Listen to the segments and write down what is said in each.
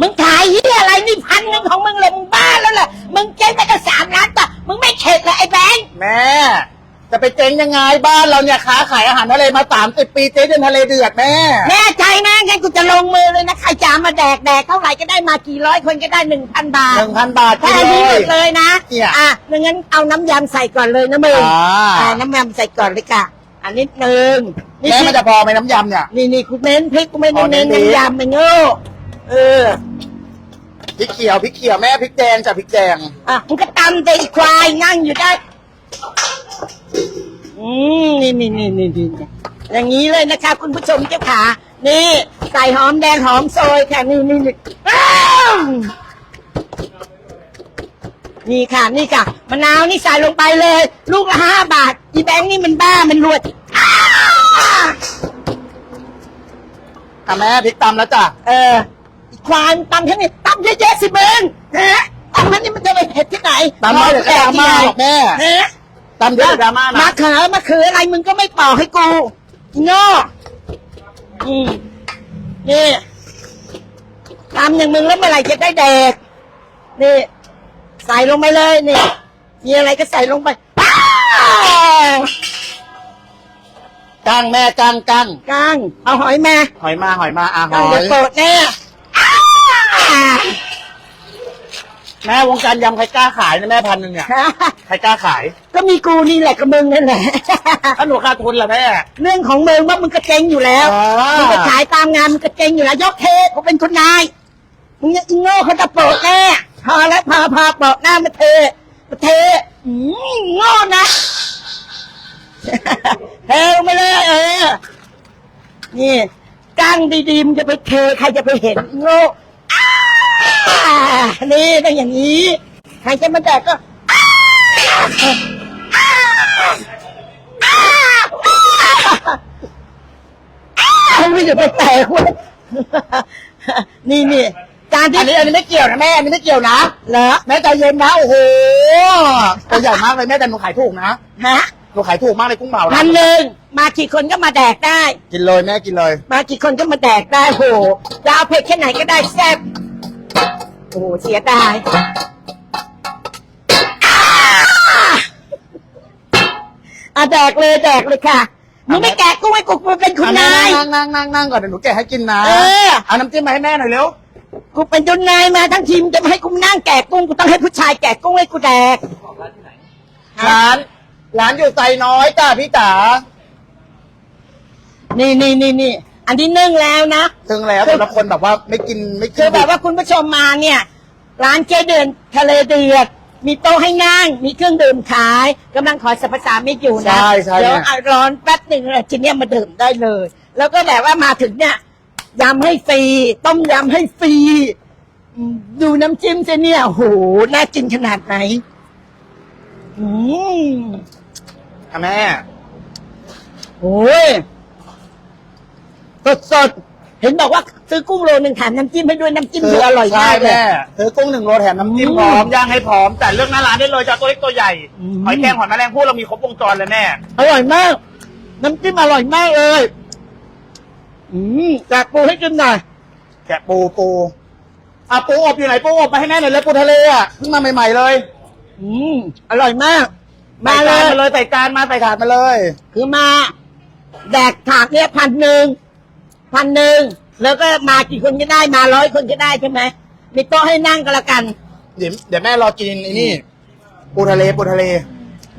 มึงขายเฮียอะไรนี่พันหนึ่งของมึงเลยมึงบ้าแล้วเหรอมึงเจ๊งไปก็สามล้านต่อมึงไม่เข็ดเลยไอ้แบงค์แม่ จะไปเจ๊งยังไงบ้านเราเนี่ยค้าขายอาหารทะเลมาสามสิบปีเจ๊จนทะเลเดือดแม่ แน่ใจนะงั้นกูจะลงมือเลยนะใครจะเอามาแดกแดกเท่าไหร่ก็ได้มากี่ร้อยคนก็ได้หนึ่งพันบาทหนึ่งพันบาทแค่กินนี้หเลมย ดเลยนะเนี่ย อะงั้นเอาน้ำยำใส่ก่อนเลยนะมึง อ่าอ่าน้ำยำใส่ก่อนเลยค่ะ อันนิดนึงนี่แม่มันจะพอไหมน้ำยำเนี่ย นี่นี่กูเน้นพริกกูไม่อ๋ได้อเน้เน้นนพริก น้ำยำมันโง่ เออพริกเขียวพริกเขียวแม่พริกแดงจ้ะพริกแดงอะมึงก็ตำแต่อีควายนั่งอยู่ได้ อืมนี่นี่นี่นี่นี่อย่างนี้เลยนะคะ คุณผู้ชมเจ้าขา นี่ ใส่หอมแดงหอมซอยค่ะ นี่นี่นี่อ้าวนี่ค่ะ นี่ค่ะ มะนาวนี่ใส่ลงไปเลย ลูกละห้าบาท อีแบงค์นี่มันบ้ามันรวยอ้าวอะแม่พริกตำแล้วจ้ะ เออ อีควายตำแค่นี้ตำเยอะๆสิเบิงนะตำมันนี่มันจะไปเผ็ดที่ไหนตำไม่เดี๋ยวก็ดราม่าหรอกแม่ฮะตำเดี๋ยวจะดราม่านะ มาเขือมาเขืออะไรมึงก็ไม่ปอกให้กูอีโง่อืมนี่ตำอย่างมึงแล้วเมื่อไหร่จะได้แดกนี่ ใส่ลงไปเลยนี่ มีอะไรก็ใส่ลงไปอ้าวกั้งแม่กั้งกั้งกลางเอาหอยมาหอยมาหอยมาอะหเอาอเดี๋ยยวโกรธแน่อ้าว แม่วงการยำใครกล้าขายนะแม่พันหนึ่งเนี่ยใครกล้าขาย ก็มีกูนี่แหละกับมึงนั่นแหละ ถ้าหนูขาดทุนล่ะแม่ เรื่องของมึงว่ามึงก็เจ๊งอยู่แล้วอ๋อ มึงไปขายตามงานมึงก็เจ๊งอยู่แล้วยกเทกูเป็นคุณนายมึงยังอีโง่เขาจะโปะแน่พอแล้วพอพอโปะหน้ามาเทมาเทอืมโง่นะเทลงไปเลยเออนี่ก้างดีๆมึงจะไปเทใครจะไปเห็นอีโง่อ้า นี่ต้องอย่างนี้ใครจะมาแดกก็อ้าอ้าอ้าอ้าไม่จะไปแตกเว้ยนี่นี่การที่อันนี้อันนี้ไม่เกี่ยวนะแม่อันนี้ไม่เกี่ยวนะเหรอแม่ใจเย็นนะโอ้โหตัวใหญ่มากเลยแม่แต่หนูขายถูกนะฮะหนูขายถูกมากเลยกุ้งเผาพันะนหนึ่งมากี่คนก็มาแดกได้ กินเลยแม่กินเลย มากี่คนก็มาแดกได้โหจะเอาเผ็ดแค่ไหนก็ได้แซ่บ โอ้โหเสียดายอ้าอะแดกเลยแดกเลยค่ะมึงไม่แกะกุ้งให้กูกูเป็นคุณนายนั่งนั่งนั่งนั่งก่อนเดี๋ยวหนูแกะให้กินนะเออเอาน้ำจิ้มมาให้แม่หน่อยเร็วกูเป็นคุณนายมาทั้งทีมจะมาให้กูนั่งแกะกุ้งกูต้องให้ผู้ชายแกะกุ้งให้กูแดกร้านร้านอยู่ไซน้อยจ้าพี่จ๋านี่นี่นี่นี่อันที่นึ่งแล้วนะ ถึงแล้วสำหรับคนแบบว่าไม่กินไม่กินคือแบบว่าคุณผู้ชมมาเนี่ย ร้านเจ๊เดือนทะเลเดือด มีโต๊ะให้นั่ง มีเครื่องดื่มขายกำลังขอสรรพสามิตอยู่นะใช่ใช่เดี๋ยวเนี่ยอะร้อนแป๊บหนึ่งแล้วทีเนี้ยมาดื่มได้เลย แล้วก็แบบว่ามาถึงเนี่ยยำให้ฟรีต้มยำให้ฟรีอืมดูน้ำจิ้มสิเนี่ยโอ้โหน่ากินขนาดไหนอืมค่ะแม่ โอ้ยสดสดๆ เห็นบอกว่าซื้อกุ้งโลหนึ่งแถมน้ำจิ้มให้ด้วยน้ำจิ้มเธออร่อยใช่มากเลยแม่ซื้อกุ้งหนึ่งโลแถมน้ำจิ้มอืมพร้อมย่างให้พร้อม แต่เลือกหน้าร้านได้เลยจะเอาตัวเล็กตัวใหญ่อืม หอยแครงหอยแมลงภู่เรามีครบวงจรเลยแม่ อร่อยมาก น้ำจิ้มอร่อยมากเลย อืมแจกปูให้กินหน่อยแกะปูปูอะปูอบอยู่ไหนปูอบมาให้แม่หน่อยเลยปูทะเลอะเพิ่งมาใหม่ๆเลยอืมอร่อยมาก มาใส่เลจานย มาเลยใส่จานมาใส่ถาดมาเลย คือมา แดกถาดเนี่ยพันหนึ่ง พันหนึ่งแล้วก็มากี่คนก็ได้มาร้อยคนก็ได้ใช่ไหมมีโต๊ะให้นั่งก็แล้วกัน เดี๋ยวเดี๋ยวแม่รอกินไอ้นี่ปูทะเลปูทะเล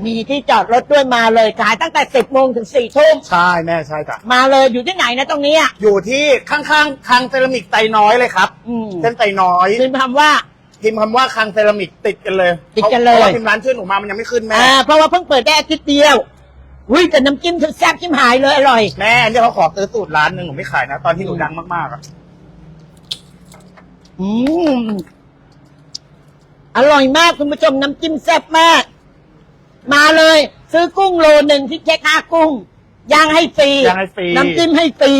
มีที่จอดรถด้วยมาเลยขายตั้งแต่สิบโมงถึงสี่ทุ่มใช่แม่ใช่จ้ะมาเลยอยู่ที่ไหนนะตรงเนี้ยอยู่ที่ข้างๆคังเซรามิกไตน้อยเลยครับอืม เส้นไตน้อยคือคำว่า พิมพ์คำว่าคังเซรามิกติดกันเลยติดกันเลย พราะว่าพิมพ์ร้านชื่อหนูมามันยังไม่ขึ้นแม่ อ่าเพราะว่าเพิ่งเปิดได้อาทิตย์เดียว อุ้ยแต่น้ำจิ้มเธอแซ่บชิมหายเลยอร่อย แม่เนี่ยเขาขอซื้อสูตรร้านหนึ่งหนูไม่ขายนะ ตอนที่หนูดังมากๆอะอืมอร่อยมากคุณผู้ชมน้ำจิ้มแซ่บมาก มาเลย ซื้อกุ้งโลหนึ่งที่เช็คห้ากุ้งย่างให้ฟรีย่างให้ฟรี น้ำจิ้มให้ฟรี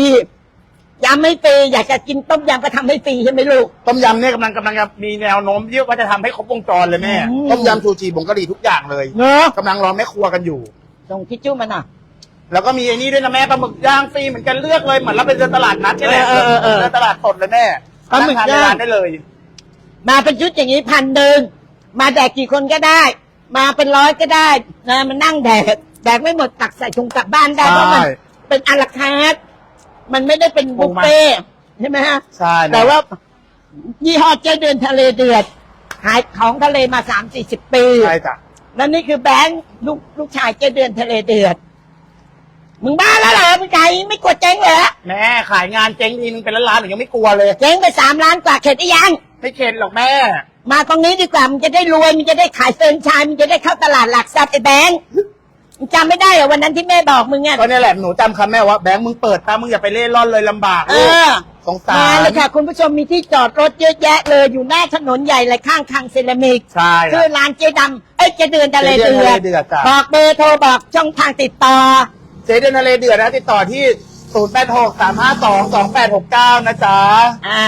ยำให้ฟรีอยากจะกินต้มยำก็ทำให้ฟรีใช่ไหมลูก ต้มยำเนี่ยกำลังกำลังจะมีแนวโน้มที่ว่าจะทำให้ครบวงจรเลยแม่อืม ต้มยำชูชีผงกะหรี่ทุกอย่างเลยเนอะกำลังรอแม่ครัวกันอยู่ ส่งทิชชู่มาหน่อยแล้วก็มีไอ้นี่ด้วยนะแม่ปลาหมึกย่างฟรีเหมือนกันเลือกเลยเหมือนเราไปเดินตลาดนัดนี่แหละเออเออเออเดินตลาดสดเลยแม่ปลาหมึกนั่งทานในย่างร้านได้เลย มาเป็นชุดอย่างนี้พันหนึ่งมาแดกกี่คนก็ได้ มาเป็นร้อยก็ได้นะมันนั่งแดกแดกไม่หมดตักใส่ถุงกลับบ้านได้เพราะมันใช่เป็นอาราคาร์ทมันไม่ได้เป็นบุฟเฟ่ต์ใช่ไหมฮะใช่นะ แต่ว่ายี่ห้อเจ๊เดือนทะเลเดือดขายของทะเลมาสามสี่สิบปี ใช่จ้ะ แล้วนี่คือแบงค์ลูกลูกชายเจ๊เดือนทะเลเดือด มึงบ้าแล้วเหรอมึงใจไม่กลัวเจ๊งเหรอแม่ขายงานเจ๊งทีนึงเป็นล้านๆหนูยังไม่กลัวเลย เจ๊งไปสามล้านกว่าเข็ดหรือยัง ไม่เข็ดหรอกแม่ มาตรงนี้ดีกว่ามึงจะได้รวยมึงจะได้ขายเฟิร์นไชายมึงจะได้เข้าตลาดหลักทรัพย์ไอ้แบงค์มึงจำไม่ได้เหรอวันนั้นที่แม่บอกมึงอะก็เนี่ยแหละหนูจำคำแม่ว่าแบงค์มึงเปิดตามึงอย่าไปเล่ร่อนเลยลำบากเอลูก อ สงสารมาเลยค่ะ คุณผู้ชมมีที่จอดรถเยอะแยะเลยอยู่หน้าถนนใหญ่เลยข้างทางเซรามิกใช่ชื่อร้านเจ๊ดำเอ้ยเจ๊เดือนทะเลเจ๊เดืเดือนอทะเลเดือดจ้ะบอกเบอร์โทรบอกช่องทางติดต่อ เจ๊เดือนทะเลเดือดนะติดต่อที่0 8 6 3 5 2 2 8 6 9นะจ๊ะ อ่า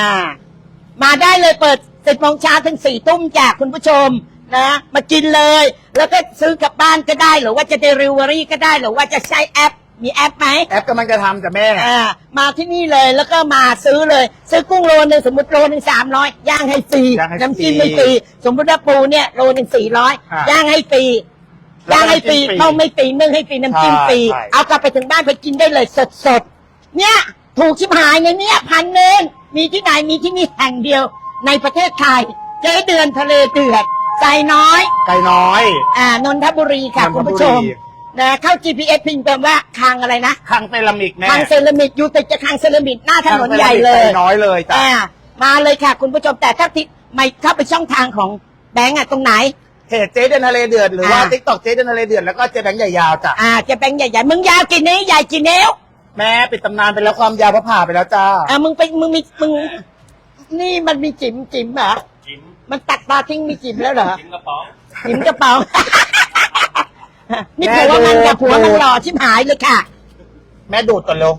มาได้เลยเปิดสิบโมงเช้าถึงสี่ทุ่มจากคุณผู้ชมนะ มากินเลย แล้วก็ซื้อกลับบ้านก็ได้หรือว่าจะเดลิเวอรี่ก็ได้หรือว่าจะใช้แอป มีแอปไหมแอปกำลังจะทำจ้ะแม่ อ่ามาที่นี่เลยแล้วก็มาซื้อเลย ซื้อกุ้งโลนึงสมมติโลนึงสามร้อยย่างให้ฟรีย่างให้ฟรีน้ำจิ้มไม่ฟรีสมมติว่าปูเนี่ยโลนึงสี่ร้อยอะย่างให้ฟรีแล้วก็ย่างให้ฟรีน้ำจิ้มฟรีต้มไม่ฟรีนึ่งให้ฟรีน้ำจิ้มฟรีใช่เอากลับไปถึงบ้านไปกินได้เลยสดสดๆเนี่ยถูกชิบหายไงเนี่ยพันหนึ่งมีที่ไหนมีที่นี่แห่งเดียว ในประเทศไทยเจ๊เดือนทะเลเดือดใจน้อย ไก่น้อย อ่านนทบุรีค่ะนนทบุรี คุณผู้ชม นะเข้า GPS พิมพ์แปลว่าคางอะไรนะคังเซรามิกแม่คางเซรามิกอยู่ติดกับคางเซรามิกหน้าถนนใหญ่เลยไก่น้อยเลยจ้ะอ่ามาเลยค่ะ คุณผู้ชมแต่ถ้าที่ไม่เข้าไปช่องทางของแบงก์อะตรงไหน เพจเจ๊เดือนทะเลเดือดหรือว่าอะทิกตอกเจ๊เดือนทะเลเดือดแล้วก็เจ๊แบงค์ใหญ่ยาวจ้ะอ่าจะแบงก์ใหญ่ๆมึงยาวกี่นิ้วใหญ่กี่นิ้วแม่ปิดตำนานไปแล้วความยาวพระผ่าไปแล้วจ้าอ่ามึงไปมึงมีมึงนี่มันมีจิ๋มจิ๋มเหรอจิ้มมันตัดตาทิ้งมีจิ๋มแล้วเหรอ จิ้มกระป๋อง จิ๋มกระเป๋า นี่แม่ผัวมันดูกับผัวมันดูหล่อชิบหายเลยค่ะแม่ดูดก่อนเร็ว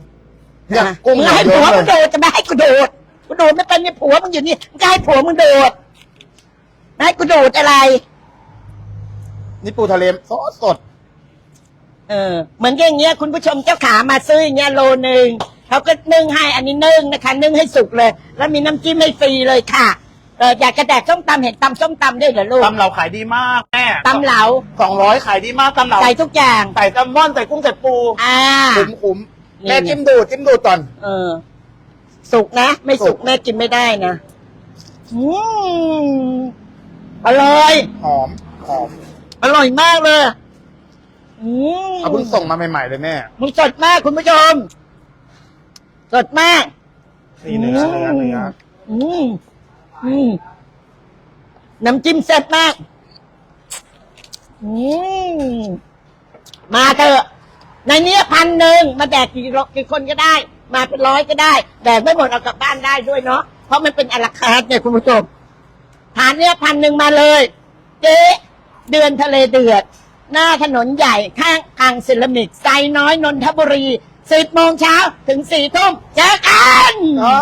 เนี่ยอะกุ้งมึงหให้เยผัวอะมึงเลโดยดจะไม่ให้กูโดดกูโดดไม่เป็นเนี่ยผัวมึงอยู่นี่มึงจะให้ผัวมึงโดดให้กูโดดอะไร นี่ปูทะเลสดสด เออ เหมือนอย่างเงี้ยคุณผู้ชมเจ้าขามาซื้ออย่างเงี้ยโลหนึ่งเขาก็นึ่งให้อันนี้นึ่งนะคะ นึ่งให้สุกเลย แล้วมีน้ำจิ้มให้ฟรีเลยค่ะ เอออยากจะแดกส้มตำเห็นตำส้มตำด้วยเหรอลูกตำเหลาขายดีมากแม่ตำเหลาสองร้อยขายดีมากตำเหลาใส่ทุกอย่าง ใส่แซลมอนใส่กุ้งใส่ปูอ่าขุมขุมนี่ แม่จิ้มดูดจิ้มดูดก่อน เออ สุกนะ ไม่สุสุกก แม่กินไม่ได้นะอืมอร่อย หอมหอมอร่อยมากเลยอืมเขาเพิ่งส่งมาใหม่ๆเลยแม่มันสดมากคุณผู้ชม สดมาก นี่เนื้อเนื้อเนื้ออืม อืมน้ำจิ้มแซ่บมาก อืมมาเถอะ ในเนี้ยพันหนึ่งมาแดกกี่รกี่คนก็ได้ มาเป็นร้อยก็ได้ แดกไม่หมดเอากลับบ้านได้ด้วยเนาะ เพราะมันเป็นอลาคาร์ทเนี่ยคุณผู้ชมทานเนี้ยพันหนึ่งมาเลย เจ๊เดือนทะเลเดือด หน้าถนนใหญ่ข้างทางเซรามิกไซน้อยนนทบุรีสิบโมงเช้าถึงสี่ทุ่มเจอกันอ่า